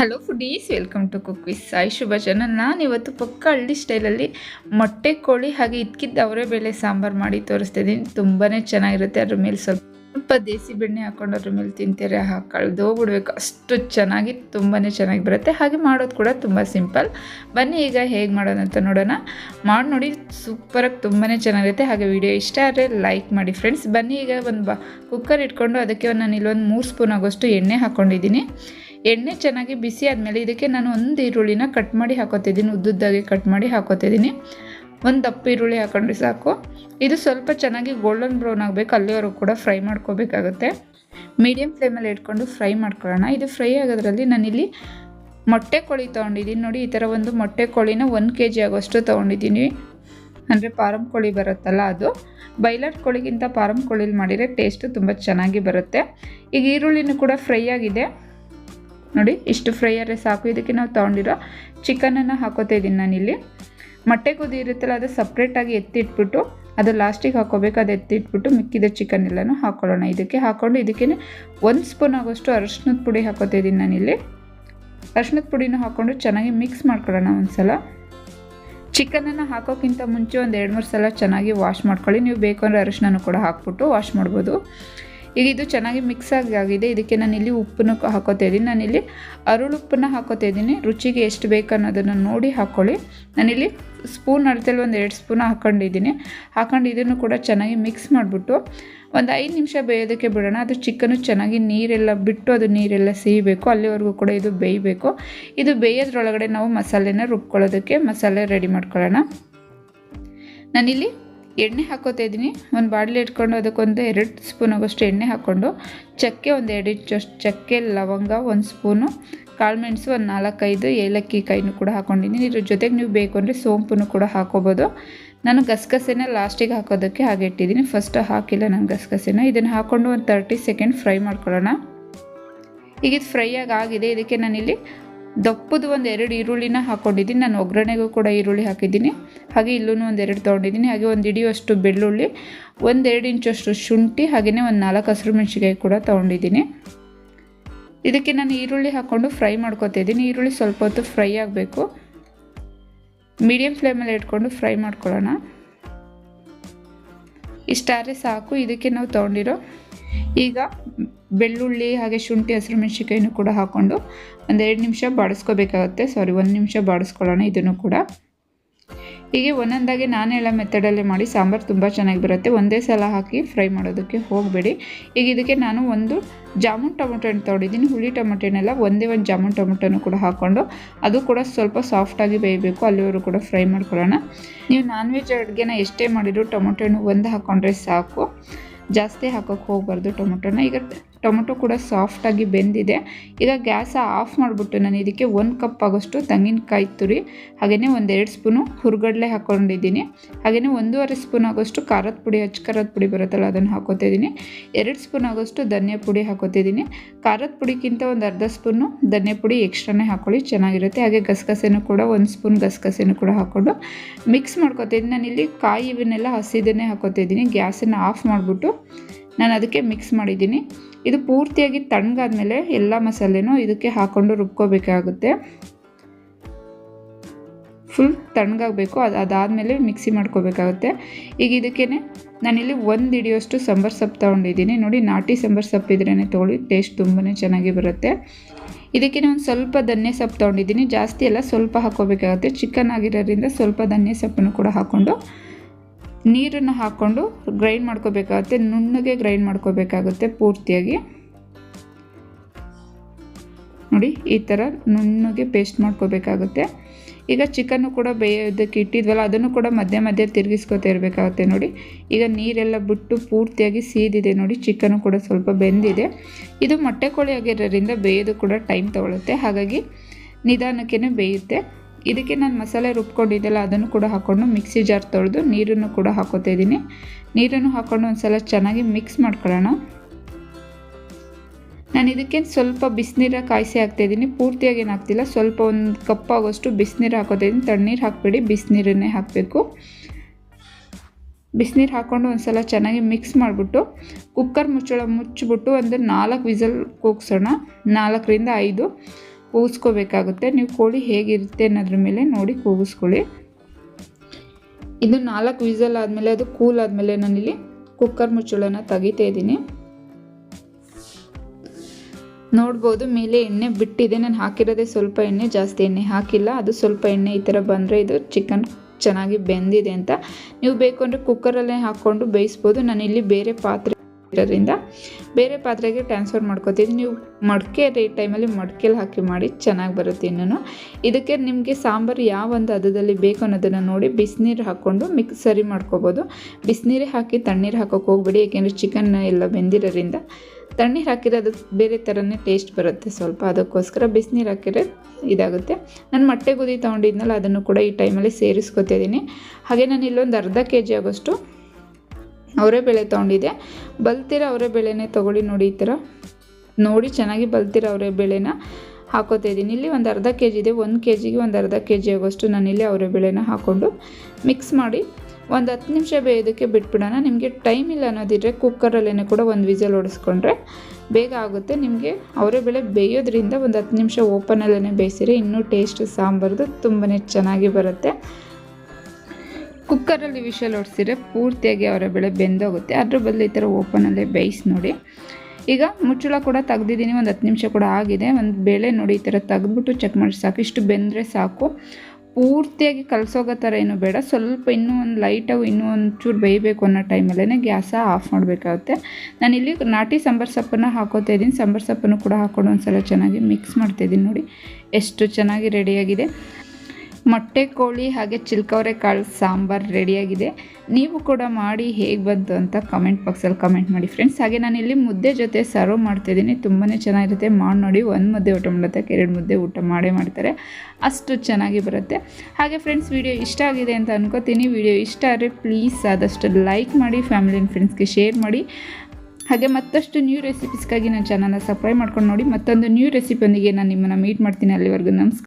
Hello foodies welcome to cook with Sai ಶುಭ ಜನ ನಾನು ಇವತ್ತು ಪಕ್ಕ ಹಳ್ಳಿ ಸ್ಟೈಲಲ್ಲಿ ಮೊಟ್ಟೆ, ಕೋಳಿ ಹಾಗೆ ಇದ್ಕಿದ್ದ ಅವರೇ ಬೇಳೆ ಸಾಂಬಾರು ಮಾಡಿ ತೋರಿಸ್ತಿದ್ದೀನಿ ತುಂಬಾ ಚೆನ್ನಾಗಿರುತ್ತೆ. ಅದ್ರ ಮೇಲೆ ಸ್ವಲ್ಪ ದೇಸಿ ಬೆಣ್ಣೆ ಹಾಕೊಂಡು ಅದ್ರ ಮೇಲೆ ತಿಂತೀರ? ಕಳೆದೋಗ್ಬಿಡ್ಬೇಕು ಅಷ್ಟು ಚೆನ್ನಾಗಿ ತುಂಬಾ ಚೆನ್ನಾಗಿ ಬರುತ್ತೆ. ಹಾಗೆ ಮಾಡೋದು ಕೂಡ ತುಂಬ ಸಿಂಪಲ್ ಬನ್ನಿ ಈಗ ಹೇಗೆ ಮಾಡೋಣ ಅಂತ ನೋಡೋಣ. ಮಾಡಿ ನೋಡಿ. ಸೂಪರಾಗಿ ತುಂಬಾ ಚೆನ್ನಾಗಿರುತ್ತೆ. ಹಾಗೆ ವಿಡಿಯೋ ಇಷ್ಟ ಆದರೆ ಲೈಕ್ ಮಾಡಿ ಫ್ರೆಂಡ್ಸ್ ಬನ್ನಿ ಈಗ ಒಂದು ಬ ಕುಕ್ಕರ್ ಇಟ್ಕೊಂಡು ಅದಕ್ಕೆ ನಾನು ಇಲ್ಲೊಂದು ಮೂರು ಸ್ಪೂನ್ ಆಗೋಷ್ಟು ಎಣ್ಣೆ ಹಾಕ್ಕೊಂಡಿದ್ದೀನಿ ಎಣ್ಣೆ ಚೆನ್ನಾಗಿ ಬಿಸಿ ಆದಮೇಲೆ ಇದಕ್ಕೆ ನಾನು ಒಂದು ಈರುಳ್ಳಿನ ಕಟ್ ಮಾಡಿ ಹಾಕೋತಿದ್ದೀನಿ, ಉದ್ದುದ್ದಾಗಿ ಕಟ್ ಮಾಡಿ ಹಾಕೋತಿದ್ದೀನಿ. ಒಂದು ದಪ್ಪ ಈರುಳ್ಳಿ ಹಾಕೊಂಡ್ರೆ ಸಾಕು. ಇದು ಸ್ವಲ್ಪ ಚೆನ್ನಾಗಿ ಗೋಲ್ಡನ್ ಬ್ರೌನ್ ಆಗಬೇಕು, ಅಲ್ಲಿವರೆಗೂ ಕೂಡ ಫ್ರೈ ಮಾಡ್ಕೋಬೇಕಾಗುತ್ತೆ. ಮೀಡಿಯಮ್ ಫ್ಲೇಮಲ್ಲಿ ಇಟ್ಕೊಂಡು ಫ್ರೈ ಮಾಡ್ಕೊಳ್ಳೋಣ. ಇದು ಫ್ರೈ ಆಗೋದ್ರಲ್ಲಿ ನಾನಿಲ್ಲಿ ಮೊಟ್ಟೆ ಕೋಳಿ ತೊಗೊಂಡಿದ್ದೀನಿ. ನೋಡಿ, ಈ ಥರ ಒಂದು ಮೊಟ್ಟೆ ಕೋಳಿನ ಒಂದು ಕೆ ಜಿ ಆಗೋಷ್ಟು ತೊಗೊಂಡಿದ್ದೀನಿ. ಅಂದರೆ ಪಾರಂ ಕೋಳಿ ಬರುತ್ತಲ್ಲ ಅದು. ಬೈಲರ್ ಕೋಳಿಗಿಂತ ಪಾರಂ ಕೋಳಿಲಿ ಮಾಡಿದರೆ ಟೇಸ್ಟು ತುಂಬ ಚೆನ್ನಾಗಿ ಬರುತ್ತೆ. ಈಗ ಈರುಳ್ಳಿನೂ ಕೂಡ ಫ್ರೈ ಆಗಿದೆ. ನೋಡಿ, ಇಷ್ಟು ಫ್ರೈ ಆದರೆ ಸಾಕು. ಇದಕ್ಕೆ ನಾವು ತೊಗೊಂಡಿರೋ ಚಿಕನನ್ನು ಹಾಕೋತಾ ಇದ್ದೀನಿ ನಾನಿಲ್ಲಿ. ಮೊಟ್ಟೆ ಕುದಿ ಇರುತ್ತಲ್ಲ, ಅದು ಸಪ್ರೇಟಾಗಿ ಎತ್ತಿಟ್ಬಿಟ್ಟು, ಅದು ಲಾಸ್ಟಿಗೆ ಹಾಕೋಬೇಕು, ಅದು ಎತ್ತಿಟ್ಬಿಟ್ಟು ಮಿಕ್ಕಿದ ಚಿಕನ್ ಎಲ್ಲನೂ ಹಾಕ್ಕೊಳ್ಳೋಣ ಇದಕ್ಕೆ ಹಾಕ್ಕೊಂಡು ಇದಕ್ಕೆ ಒಂದು ಸ್ಪೂನ್ ಆಗೋಷ್ಟು ಅರಶಿನದ ಪುಡಿ ಹಾಕೋತಾ ಇದ್ದೀನಿ ನಾನಿಲ್ಲಿ. ಅರಶಿನದ ಪುಡಿನೂ ಹಾಕ್ಕೊಂಡು ಚೆನ್ನಾಗಿ ಮಿಕ್ಸ್ ಮಾಡ್ಕೊಳ್ಳೋಣ ಒಂದು ಸಲ ಚಿಕನನ್ನು ಹಾಕೋಕ್ಕಿಂತ ಮುಂಚೆ ಒಂದು ಎರಡು ಮೂರು ಸಲ ಚೆನ್ನಾಗಿ ವಾಶ್ ಮಾಡ್ಕೊಳ್ಳಿ. ನೀವು ಬೇಕು ಅಂದರೆ ಅರಿಶಿನೂ ಕೂಡ ಹಾಕ್ಬಿಟ್ಟು ವಾಶ್ ಮಾಡ್ಬೋದು. ಈಗ ಇದು ಚೆನ್ನಾಗಿ ಮಿಕ್ಸ್ ಆಗಿ ಆಗಿದೆ. ಇದಕ್ಕೆ ನಾನಿಲ್ಲಿ ಉಪ್ಪನ್ನು ಹಾಕೋತಾ ಇದ್ದೀನಿ. ನಾನಿಲ್ಲಿ ಅರಳು ಉಪ್ಪನ್ನು ಹಾಕೋತಾ ಇದ್ದೀನಿ. ರುಚಿಗೆ ಎಷ್ಟು ಬೇಕು ಅನ್ನೋದನ್ನು ನೋಡಿ ಹಾಕ್ಕೊಳ್ಳಿ ನಾನಿಲ್ಲಿ ಸ್ಪೂನ್ ಅಳತೆಯಲ್ಲಿ ಒಂದು ಎರಡು ಸ್ಪೂನ್ ಹಾಕ್ಕೊಂಡಿದ್ದೀನಿ ಹಾಕೊಂಡು ಇದನ್ನು ಕೂಡ ಚೆನ್ನಾಗಿ ಮಿಕ್ಸ್ ಮಾಡಿಬಿಟ್ಟು ಒಂದು ಐದು ನಿಮಿಷ ಬೇಯೋದಕ್ಕೆ ಬಿಡೋಣ. ಅದು ಚಿಕನ್ನು ಚೆನ್ನಾಗಿ ನೀರೆಲ್ಲ ಬಿಟ್ಟು ಅದು ನೀರೆಲ್ಲ ಸಿಹಿಬೇಕು ಅಲ್ಲಿವರೆಗೂ ಕೂಡ ಇದು ಬೇಯಬೇಕು. ಇದು ಬೇಯೋದ್ರೊಳಗಡೆ ನಾವು ಮಸಾಲೆನ ರುಬ್ಕೊಳ್ಳೋದಕ್ಕೆ ಮಸಾಲೆ ರೆಡಿ ಮಾಡ್ಕೊಳ್ಳೋಣ. ನಾನಿಲ್ಲಿ ಎಣ್ಣೆ ಹಾಕೋತಾ ಇದ್ದೀನಿ. ಒಂದು ಬಾಡಲಿ ಇಟ್ಕೊಂಡು ಅದಕ್ಕೊಂದು ಎರಡು ಸ್ಪೂನ್ ಆಗೋಷ್ಟು ಎಣ್ಣೆ ಹಾಕ್ಕೊಂಡು, ಚಕ್ಕೆ ಒಂದು ಎರಡು ಇಂಚಷ್ಟು ಚಕ್ಕೆ, ಲವಂಗ ಒಂದು ಸ್ಪೂನು ಕಾಳುಮೆಣಸು ಒಂದು ನಾಲ್ಕೈದು ಏಲಕ್ಕಿ ಕಾಯಿನೂ ಕೂಡ ಹಾಕ್ಕೊಂಡಿದ್ದೀನಿ ಇದ್ರ ಜೊತೆಗೆ ನೀವು ಬೇಕು ಅಂದರೆ ಸೋಂಪನ್ನು ಕೂಡ ಹಾಕೋಬೋದು. ನಾನು ಗಸಗಸೆನ ಲಾಸ್ಟಿಗೆ ಹಾಕೋದಕ್ಕೆ ಹಾಗೆ ಇಟ್ಟಿದ್ದೀನಿ. ಫಸ್ಟ್ ಹಾಕಿಲ್ಲ ನಾನು ಗಸಗಸೆನ. ಇದನ್ನು ಹಾಕ್ಕೊಂಡು ಒಂದು ತರ್ಟಿ ಸೆಕೆಂಡ್ ಫ್ರೈ ಮಾಡ್ಕೊಳ್ಳೋಣ. ಈಗ ಇದು ಫ್ರೈ ಆಗಿ ಆಗಿದೆ. ಇದಕ್ಕೆ ನಾನಿಲ್ಲಿ ದಪ್ಪದು ಒಂದು ಎರಡು ಈರುಳ್ಳಿನ ಹಾಕ್ಕೊಂಡಿದ್ದೀನಿ ನಾನು ಒಗ್ಗರಣೆಗೂ ಕೂಡ ಈರುಳ್ಳಿ ಹಾಕಿದ್ದೀನಿ. ಹಾಗೆ ಇಲ್ಲೂ ಒಂದು ಎರಡು ತೊಗೊಂಡಿದ್ದೀನಿ. ಹಾಗೆ ಒಂದು ಇಡಿಯುವಷ್ಟು ಬೆಳ್ಳುಳ್ಳಿ ಒಂದೆರಡು ಇಂಚಷ್ಟು ಶುಂಠಿ ಹಾಗೆಯೇ ಒಂದು ನಾಲ್ಕು ಹಸಿರು ಮೆಣಸಿಕಾಯಿ ಕೂಡ ತೊಗೊಂಡಿದ್ದೀನಿ. ಇದಕ್ಕೆ ನಾನು ಈರುಳ್ಳಿ ಹಾಕ್ಕೊಂಡು ಫ್ರೈ ಮಾಡ್ಕೋತಾ ಇದ್ದೀನಿ. ಈರುಳ್ಳಿ ಸ್ವಲ್ಪ ಹೊತ್ತು ಫ್ರೈ ಆಗಬೇಕು. ಮೀಡಿಯಮ್ ಫ್ಲೇಮಲ್ಲಿ ಇಟ್ಕೊಂಡು ಫ್ರೈ ಮಾಡ್ಕೊಳ್ಳೋಣ. ಇಷ್ಟಾದ್ರೆ ಸಾಕು. ಇದಕ್ಕೆ ನಾವು ತೊಗೊಂಡಿರೋ ಈಗ ಬೆಳ್ಳುಳ್ಳಿ ಹಾಗೆ ಶುಂಠಿ, ಹಸಿರು ಮೆಣಸಿಕಾಯಿನೂ ಕೂಡ ಹಾಕ್ಕೊಂಡು ಒಂದೆರಡು ನಿಮಿಷ ಬಾಡಿಸ್ಕೋಬೇಕಾಗುತ್ತೆ. ಸಾರಿ ಒಂದು ನಿಮಿಷ ಬಾಡಿಸ್ಕೊಳ್ಳೋಣ ಇದನ್ನು ಕೂಡ. ಹೀಗೆ ಒಂದೊಂದಾಗಿ ನಾನು ಹೇಳೋ ಮೆಥಡಲ್ಲೇ ಮಾಡಿ ಸಾಂಬಾರು ತುಂಬ ಚೆನ್ನಾಗಿ ಬರುತ್ತೆ. ಒಂದೇ ಸಲ ಹಾಕಿ ಫ್ರೈ ಮಾಡೋದಕ್ಕೆ ಹೋಗಬೇಡಿ. ಈಗ ಇದಕ್ಕೆ ನಾನು ಒಂದು ಜಾಮೂನ್ ಟೊಮೊಟೊ ಹಣ್ಣು ತೊಗೊಂಡಿದ್ದೀನಿ ಹುಳಿ ಟೊಮೊಟೊನೆಲ್ಲ ಒಂದೇ ಒಂದು ಜಾಮೂನ್ ಟೊಮೊಟೊನು ಕೂಡ ಹಾಕ್ಕೊಂಡು ಅದು ಕೂಡ ಸ್ವಲ್ಪ ಸಾಫ್ಟಾಗಿ ಬೇಯಬೇಕು. ಅಲ್ಲಿವರೆಗೂ ಕೂಡ ಫ್ರೈ ಮಾಡ್ಕೊಳ್ಳೋಣ. ನೀವು ನಾನ್ ವೆಜ್ ಅಡುಗೆನ ಎಷ್ಟೇ ಮಾಡಿದ್ರು ಟೊಮೊಟೊ ಹಣ್ಣು ಒಂದು ಹಾಕ್ಕೊಂಡ್ರೆ ಸಾಕು. ಜಾಸ್ತಿ ಹಾಕೋಕ್ಕೆ ಹೋಗಬಾರ್ದು ಟೊಮೊಟೊನ. ಈಗ ಟೊಮೊಟೊ ಕೂಡ ಸಾಫ್ಟಾಗಿ ಬೆಂದಿದೆ. ಈಗ ಗ್ಯಾಸ ಆಫ್ ಮಾಡಿಬಿಟ್ಟು ನಾನು ಇದಕ್ಕೆ ಒಂದು ಕಪ್ ಆಗೋಷ್ಟು ತೆಂಗಿನಕಾಯಿ ತುರಿ ಹಾಗೆಯೇ ಒಂದೆರಡು ಸ್ಪೂನು ಹುರ್ಗಡ್ಲೆ ಹಾಕ್ಕೊಂಡಿದ್ದೀನಿ ಹಾಗೆಯೇ ಒಂದೂವರೆ ಸ್ಪೂನ್ ಆಗೋಷ್ಟು ಖಾರದ ಪುಡಿ, ಹಚ್ಚ ಖಾರದ ಪುಡಿ ಬರುತ್ತಲ್ಲ, ಅದನ್ನು ಹಾಕೋತಾ ಇದ್ದೀನಿ ಎರಡು ಸ್ಪೂನ್ ಆಗೋಷ್ಟು ಧನಿಯಾ ಪುಡಿ ಹಾಕೋತಿದ್ದೀನಿ ಖಾರದ ಪುಡಿಗಿಂತ ಒಂದು ಅರ್ಧ ಸ್ಪೂನು ಧನಿಯಾ ಪುಡಿ ಎಕ್ಸ್ಟ್ರಾನೇ ಹಾಕೊಳ್ಳಿ, ಚೆನ್ನಾಗಿರುತ್ತೆ. ಹಾಗೆ ಗಸಗಸೆನೂ ಕೂಡ ಒಂದು ಸ್ಪೂನ್ ಗಸಗಸೆನೂ ಕೂಡ ಹಾಕ್ಕೊಂಡು ಮಿಕ್ಸ್ ಮಾಡ್ಕೊತಿದ್ದೀನಿ ನಾನಿಲ್ಲಿ ಕಾಯಿ ಇವನ್ನೆಲ್ಲ ಹಸಿದನ್ನೇ ಹಾಕೋತಿದ್ದೀನಿ ಗ್ಯಾಸನ್ನು ಆಫ್ ಮಾಡಿಬಿಟ್ಟು ನಾನು ಅದಕ್ಕೆ ಮಿಕ್ಸ್ ಮಾಡಿದ್ದೀನಿ. ಇದು ಪೂರ್ತಿಯಾಗಿ ತಣ್ಣಗಾದ್ಮೇಲೆ ಎಲ್ಲ ಮಸಾಲೆನೂ ಇದಕ್ಕೆ ಹಾಕ್ಕೊಂಡು ರುಬ್ಕೋಬೇಕಾಗುತ್ತೆ. ಫುಲ್ ತಣ್ಣಗಾಗಬೇಕು. ಅದು ಅದಾದಮೇಲೆ ಮಿಕ್ಸಿ ಮಾಡ್ಕೋಬೇಕಾಗುತ್ತೆ. ಈಗ ಇದಕ್ಕೇ ನಾನಿಲ್ಲಿ ಒಂದು ಹಿಡಿಯೋಷ್ಟು ಸಾಂಬಾರು ಸೊಪ್ಪು ತೊಗೊಂಡಿದ್ದೀನಿ. ನೋಡಿ, ನಾಟಿ ಸಾಂಬಾರು ಸೊಪ್ಪು ಇದ್ರೇ ತೊಗೊಳ್ಳಿ ಟೇಸ್ಟ್ ತುಂಬಾ ಚೆನ್ನಾಗಿ ಬರುತ್ತೆ. ಇದಕ್ಕೆ ಒಂದು ಸ್ವಲ್ಪ ಧನ್ಯ ಸೊಪ್ಪು ತೊಗೊಂಡಿದ್ದೀನಿ. ಜಾಸ್ತಿ ಎಲ್ಲ ಸ್ವಲ್ಪ ಹಾಕೋಬೇಕಾಗುತ್ತೆ ಚಿಕನ್ ಆಗಿರೋದ್ರಿಂದ ಸ್ವಲ್ಪ ಧನ್ಯ ಸೊಪ್ಪನ್ನು ಕೂಡ ಹಾಕ್ಕೊಂಡು ನೀರನ್ನು ಹಾಕ್ಕೊಂಡು ಗ್ರೈಂಡ್ ಮಾಡ್ಕೋಬೇಕಾಗುತ್ತೆ, ನುಣ್ಣಗೆ ಗ್ರೈಂಡ್ ಮಾಡ್ಕೋಬೇಕಾಗುತ್ತೆ ಪೂರ್ತಿಯಾಗಿ. ನೋಡಿ, ಈ ಥರ ನುಣ್ಣಗೆ ಪೇಸ್ಟ್ ಮಾಡ್ಕೋಬೇಕಾಗುತ್ತೆ. ಈಗ ಚಿಕನ್ನು ಕೂಡ ಬೇಯೋದಕ್ಕೆ ಇಟ್ಟಿದ್ವಲ್ಲ, ಅದನ್ನು ಕೂಡ ಮಧ್ಯೆ ಮಧ್ಯೆ ತಿರುಗಿಸ್ಕೊತಾ ಇರಬೇಕಾಗುತ್ತೆ ನೋಡಿ. ಈಗ ನೀರೆಲ್ಲ ಬಿಟ್ಟು ಪೂರ್ತಿಯಾಗಿ ಸೀದಿದೆ ನೋಡಿ ಚಿಕನ್ನು ಕೂಡ ಸ್ವಲ್ಪ ಬೆಂದಿದೆ. ಇದು ಮೊಟ್ಟೆ ಕೋಳಿ ಆಗಿರೋದ್ರಿಂದ ಬೇಯೋದು ಕೂಡ ಟೈಮ್ ತೊಗೊಳುತ್ತೆ. ಹಾಗಾಗಿ ನಿಧಾನಕ್ಕೇ ಬೇಯುತ್ತೆ. ಇದಕ್ಕೆ ನಾನು ಮಸಾಲೆ ರುಬ್ಕೊಂಡಿದ್ದೆಲ್ಲ ಅದನ್ನು ಕೂಡ ಹಾಕ್ಕೊಂಡು ಮಿಕ್ಸಿ ಜಾರ್ ತೊಳೆದು ನೀರನ್ನು ಕೂಡ ಹಾಕೋತಾ ಇದ್ದೀನಿ. ನೀರನ್ನು ಹಾಕ್ಕೊಂಡು ಒಂದು ಸಲ ಚೆನ್ನಾಗಿ ಮಿಕ್ಸ್ ಮಾಡ್ಕೊಳ್ಳೋಣ. ನಾನು ಇದಕ್ಕೆ ಸ್ವಲ್ಪ ಬಿಸಿನೀರ ಕಾಯಿಸಿ ಹಾಕ್ತಾಯಿದ್ದೀನಿ ಪೂರ್ತಿಯಾಗಿ ಏನು ಹಾಕ್ತಿಲ್ಲ ಸ್ವಲ್ಪ ಒಂದು ಕಪ್ ಆಗೋಷ್ಟು ಬಿಸಿನೀರು ಹಾಕೋತಾ ಇದ್ದೀನಿ. ತಣ್ಣೀರು ಹಾಕಬೇಡಿ. ಬಿಸಿನೀರನ್ನೇ ಹಾಕಬೇಕು. ಬಿಸಿನೀರು ಹಾಕ್ಕೊಂಡು ಒಂದು ಸಲ ಚೆನ್ನಾಗಿ ಮಿಕ್ಸ್ ಮಾಡಿಬಿಟ್ಟು ಕುಕ್ಕರ್ ಮುಚ್ಚಳ ಮುಚ್ಚಿಬಿಟ್ಟು ಒಂದು ನಾಲ್ಕು ವಿಸಲ್ ಕೂಗ್ಸೋಣ. ನಾಲ್ಕರಿಂದ ಐದು. ಕೂಗಿಸ್ಕೋಬೇಕಾಗುತ್ತೆ. ನೀವು ಕೋಳಿ ಹೇಗಿರುತ್ತೆ ಅನ್ನೋದ್ರ ಮೇಲೆ ನೋಡಿ ಕೂಗಿಸ್ಕೊಳ್ಳಿ. ಇದು ನಾಲ್ಕು ವಿಸಲ್ ಆದಮೇಲೆ, ಅದು ಕೂಲ್ ಆದಮೇಲೆ ನಾನಿಲ್ಲಿ ಕುಕ್ಕರ್ ಮುಚ್ಚಳನ ತೆಗಿತಾ ಇದ್ದೀನಿ. ನೋಡ್ಬೋದು, ಮೇಲೆ ಎಣ್ಣೆ ಬಿಟ್ಟಿದೆ. ನಾನು ಹಾಕಿರೋದೇ ಸ್ವಲ್ಪ ಎಣ್ಣೆ, ಜಾಸ್ತಿ ಎಣ್ಣೆ ಹಾಕಿಲ್ಲ. ಅದು ಸ್ವಲ್ಪ ಎಣ್ಣೆ ಈ ಥರ ಬಂದರೆ ಇದು ಚಿಕನ್ ಚೆನ್ನಾಗಿ ಬೆಂದಿದೆ ಅಂತ. ನೀವು ಬೇಕು ಅಂದರೆ ಕುಕ್ಕರಲ್ಲೇ ಹಾಕ್ಕೊಂಡು ಬೇಯಿಸ್ಬೋದು. ನಾನಿಲ್ಲಿ ಬೇರೆ ಪಾತ್ರೆ ಇರೋದ್ರಿಂದ ಬೇರೆ ಪಾತ್ರೆಗೆ ಟ್ರಾನ್ಸ್ಫರ್ ಮಾಡ್ಕೋತೀವಿ. ನೀವು ಮಡಿಕೆ ಈ ಟೈಮಲ್ಲಿ ಮಡಿಕೆಲಿ ಹಾಕಿ ಮಾಡಿ ಚೆನ್ನಾಗಿ ಬರುತ್ತೆ ಇನ್ನೂ ಇದಕ್ಕೆ ನಿಮಗೆ ಸಾಂಬಾರು ಯಾವ ಒಂದು ಹದದಲ್ಲಿ ಬೇಕು ಅನ್ನೋದನ್ನು ನೋಡಿ ಬಿಸಿನೀರು ಹಾಕ್ಕೊಂಡು ಮಿಕ್ಸ್ ಸರಿ ಮಾಡ್ಕೋಬೋದು. ಬಿಸಿನೀರೇ ಹಾಕಿ ತಣ್ಣೀರು ಹಾಕೋಕೆ ಹೋಗ್ಬೇಡಿ ಏಕೆಂದರೆ ಚಿಕನ್ ಎಲ್ಲ ಬೆಂದಿರೋದ್ರಿಂದ. ತಣ್ಣೀರು ಹಾಕಿದ್ರೆ ಅದು ಬೇರೆ ಥರನೇ ಟೇಸ್ಟ್ ಬರುತ್ತೆ ಸ್ವಲ್ಪ, ಅದಕ್ಕೋಸ್ಕರ ಬಿಸಿನೀರು ಹಾಕಿದ್ರೆ ಇದಾಗುತ್ತೆ. ನಾನು ಮೊಟ್ಟೆ ಗುದಿ ತೊಗೊಂಡಿದ್ನಲ್ಲ, ಅದನ್ನು ಕೂಡ ಈ ಟೈಮಲ್ಲಿ ಸೇರಿಸ್ಕೊತಿದ್ದೀನಿ ಹಾಗೆ ನಾನು ಇಲ್ಲೊಂದು ಅರ್ಧ ಕೆ ಜಿ ಆಗೋಷ್ಟು ಅವರೆಬೇಳೆ ತೊಗೊಂಡಿದ್ದೆ. ಅವರೇ ಬೆಳೆನೆ ತೊಗೊಳ್ಳಿ ನೋಡಿ ಈ ಥರ. ನೋಡಿ ಚೆನ್ನಾಗಿ ಬಲ್ತಿರ ಅವರೇ ಬೆಳೆನ ಹಾಕೋತಾ ಇದ್ದೀನಿ. ಇಲ್ಲಿ ಒಂದು ಅರ್ಧ ಕೆ ಜಿ ಇದೆ. ಒಂದು ಕೆ ಜಿಗೆ ಒಂದು ಅರ್ಧ ಕೆ ಜಿ ಆಗೋಷ್ಟು ನಾನಿಲ್ಲಿ ಅವರೆಬೇಳೆನ ಹಾಕ್ಕೊಂಡು ಮಿಕ್ಸ್ ಮಾಡಿ ಒಂದು ಹತ್ತು ನಿಮಿಷ ಬೇಯೋದಕ್ಕೆ ಬಿಟ್ಬಿಡೋಣ. ನಿಮಗೆ ಟೈಮ್ ಇಲ್ಲ ಅನ್ನೋದಿದ್ರೆ ಕುಕ್ಕರಲ್ಲೇ ಕೂಡ ಒಂದು ವಿಜಲ್ ಓಡಿಸ್ಕೊಂಡ್ರೆ ಬೇಗ ಆಗುತ್ತೆ. ನಿಮಗೆ ಅವರೇ ಬೆಳೆ ಬೇಯೋದ್ರಿಂದ ಒಂದು ಹತ್ತು ನಿಮಿಷ ಓಪನಲ್ಲೇ ಬೇಯಿಸಿರಿ ಇನ್ನೂ ಟೇಸ್ಟ್ ಸಾಂಬಾರ್ದು ತುಂಬಾ ಚೆನ್ನಾಗಿ ಬರುತ್ತೆ. ಕುಕ್ಕರಲ್ಲಿ ವಿಷಲ್ ಹೊಡ್ಸಿದ್ರೆ ಪೂರ್ತಿಯಾಗಿ ಅವರ ಬೆಳೆ ಬೆಂದೋಗುತ್ತೆ. ಅದ್ರ ಬದಲು ಈ ಥರ ಓಪನಲ್ಲೇ ಬೇಯಿಸಿ ನೋಡಿ. ಈಗ ಮುಚ್ಚಳ ಕೂಡ ತೆಗ್ದಿದ್ದೀನಿ, ಒಂದು ಹತ್ತು ನಿಮಿಷ ಕೂಡ ಆಗಿದೆ. ಒಂದು ಬೇಳೆ ನೋಡಿ ಈ ಥರ ತೆಗೆದ್ಬಿಟ್ಟು ಚೆಕ್ ಮಾಡಿ ಸಾಕು. ಇಷ್ಟು ಬೆಂದರೆ ಸಾಕು. ಪೂರ್ತಿಯಾಗಿ ಕಲಸೋಗೋ ಥರ ಏನು ಬೇಡ. ಸ್ವಲ್ಪ ಇನ್ನೂ ಒಂದು ಲೈಟಾಗಿ ಇನ್ನೂ ಒಂದು ಚೂರು ಬೇಯಬೇಕು ಅನ್ನೋ ಟೈಮಲ್ಲೇ ಗ್ಯಾಸ ಆಫ್ ಮಾಡಬೇಕಾಗುತ್ತೆ. ನಾನಿಲ್ಲಿ ನಾಟಿ ಸಾಂಬಾರು ಸೊಪ್ಪನ್ನು ಹಾಕೋತಾ ಇದ್ದೀನಿ. ಸಾಂಬಾರು ಸೊಪ್ಪನ್ನು ಕೂಡ ಹಾಕೊಂಡು ಒಂದು ಸಲ ಚೆನ್ನಾಗಿ ಮಿಕ್ಸ್ ಮಾಡ್ತಾಯಿದ್ದೀನಿ ನೋಡಿ. ಎಷ್ಟು ಚೆನ್ನಾಗಿ ರೆಡಿಯಾಗಿದೆ ಮೊಟ್ಟೆ, ಕೋಳಿ ಹಾಗೆ ಚಿಲ್ಕವರೆ ಕಾಳು, ಸಾಂಬಾರು ರೆಡಿಯಾಗಿದೆ. ನೀವು ಕೂಡ ಮಾಡಿ ಹೇಗೆ ಬಂತು ಅಂತ ಕಮೆಂಟ್ ಬಾಕ್ಸಲ್ಲಿ ಕಮೆಂಟ್ ಮಾಡಿ ಫ್ರೆಂಡ್ಸ್ ಹಾಗೆ ನಾನು ಇಲ್ಲಿ ಮುದ್ದೆ ಜೊತೆ ಸರ್ವ್ ಮಾಡ್ತಿದ್ದೀನಿ ತುಂಬಾ ಚೆನ್ನಾಗಿರುತ್ತೆ. ಮಾಡಿ ನೋಡಿ, ಒಂದು ಮುದ್ದೆ ಊಟ ಮಾಡೋದಕ್ಕೆ ಎರಡು ಮುದ್ದೆ ಊಟ ಮಾಡೇ ಮಾಡ್ತಾರೆ. ಅಷ್ಟು ಚೆನ್ನಾಗಿ ಬರುತ್ತೆ. ಹಾಗೆ ಫ್ರೆಂಡ್ಸ್ ವಿಡಿಯೋ ಇಷ್ಟ ಆಗಿದೆ ಅಂತ ಅನ್ಕೋತೀನಿ. ವಿಡಿಯೋ ಇಷ್ಟ ಆದರೆ ಪ್ಲೀಸ್ ಆದಷ್ಟು ಲೈಕ್ ಮಾಡಿ ಫ್ಯಾಮಿಲಿ ಆ್ಯಂಡ್ ಫ್ರೆಂಡ್ಸ್ಗೆ ಶೇರ್ ಮಾಡಿ. ಹಾಗೆ ಮತ್ತಷ್ಟು ನ್ಯೂ ರೆಸಿಪೀಸ್ಗಾಗಿ ನನ್ನ ಚಾನಲ್ನ ಸಬ್ಸ್ಕ್ರೈಬ್ ಮಾಡ್ಕೊಂಡು ನೋಡಿ. ಮತ್ತೊಂದು ನ್ಯೂ ರೆಸಿಪಿಯೊಂದಿಗೆ ನಾನು ನಿಮ್ಮನ್ನು ಮೀಟ್ ಮಾಡ್ತೀನಿ. ಅಲ್ಲಿವರೆಗೂ ನಮಸ್ಕಾರ.